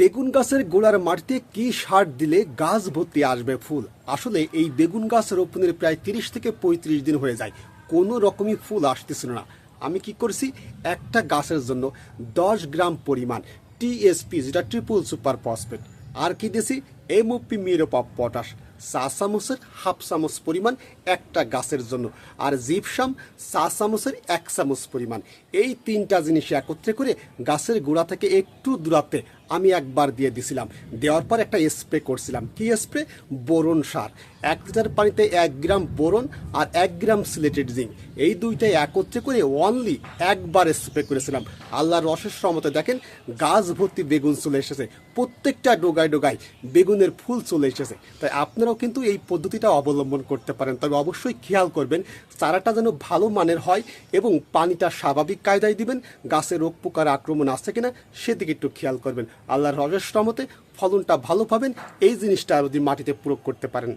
বেগুন গাছের গোড়ার মাটিতে কি সার দিলে গাছ ভর্তি আসবে ফুল? আসলে এই বেগুন গাছ রোপণের প্রায় তিরিশ থেকে পঁয়ত্রিশ দিন হয়ে যায়। কোনো রকমই ফুল আসতেছিল না। আমি কি করছি? একটা গাছের জন্য দশ গ্রাম পরিমাণ টিএসপি যেটা ট্রিপল সুপার ফসফেট, আর কি দিয়েছি? এমওপি মিরোপা পটাশ, চা চামচের হাফ চামচ পরিমাণ একটা গাছের জন্য, আর জিপসাম চা চামচের এক চামচ পরিমাণ। এই তিনটা জিনিস একত্রে করে গাছের গোড়া থেকে একটু দূরাতে আমি একবার দিয়ে দিছিলাম। দেওয়ার পর একটা স্প্রে করছিলাম। কি স্প্রে বোরন সার। এক লিটার পানিতে এক গ্রাম বোরন আর এক গ্রাম সিলেটেড জিঙ্ক। এই দুইটাই একত্রে করে অনলি একবার স্প্রে করেছিলাম। আল্লাহর রসের সমতে দেখেন, গাছ ভর্তি বেগুন চলে এসেছে। প্রত্যেকটা ডোগায় ডোগায় বেগুনের ফুল চলে এসেছে। তাই আপনারাও কিন্তু এই পদ্ধতিটা অবলম্বন করতে পারেন। তবে অবশ্যই খেয়াল করবেন, চারাটা যেন ভালো মানের হয় এবং পানিটা স্বাভাবিক কায়দায় দিবেন, গাছে রোগ পোকার আক্রমণ আসছে কিনা সেদিকে একটু খেয়াল করবেন। আল্লাহর রসের সমতে ফলনটা ভালো পাবেন, এই জিনিসটা যদি মাটিতে প্রয়োগ করতে পারেন।